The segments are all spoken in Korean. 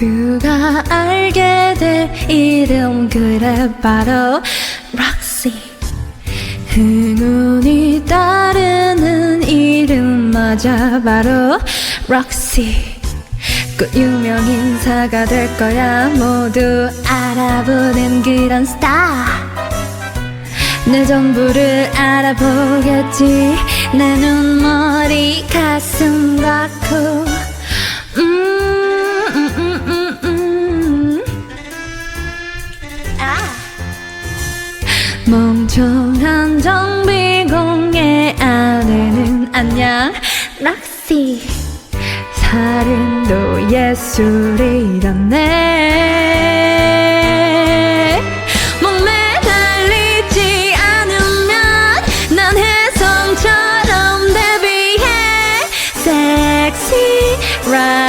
모두가 알게 될 이름 그래 바로 락시 행운이 따르는 이름 맞아 바로 락시 곧 유명 인사가 될 거야. 모두 알아보는 그런 스타 내 전부를 알아보겠지. 내 눈, 머리, 가슴과 코 음, 멍청한 정 비공의 아내는 안녕. 락시. 살인도 예술이었네. 몸매 달리지 않으면 난 혜성처럼 데뷔해. 섹시 락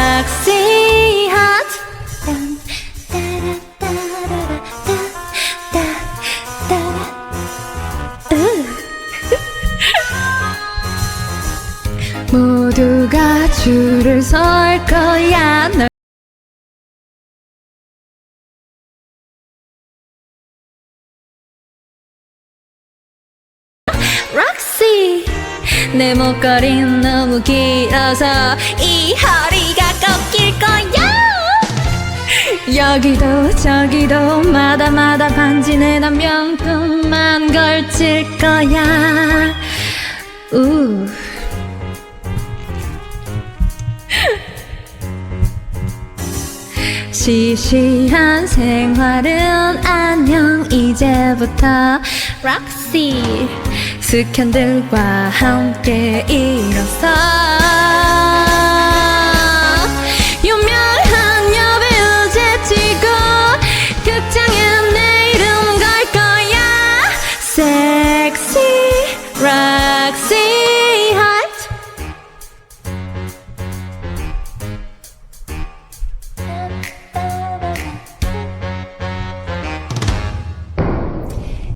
모두가 줄을 설 거야. 널 락시 내 목걸이는 너무 길어서 이 허리가 꺾일 거야. 여기도 저기도 마다마다 반지는 한 명뿐만 걸칠 거야. 우 시시한 생활은 안녕 이제부터. 락시. 스캔들과 함께 일어서. 유명한 여배우 제치고 극장엔 내 이름 걸 거야. 섹시.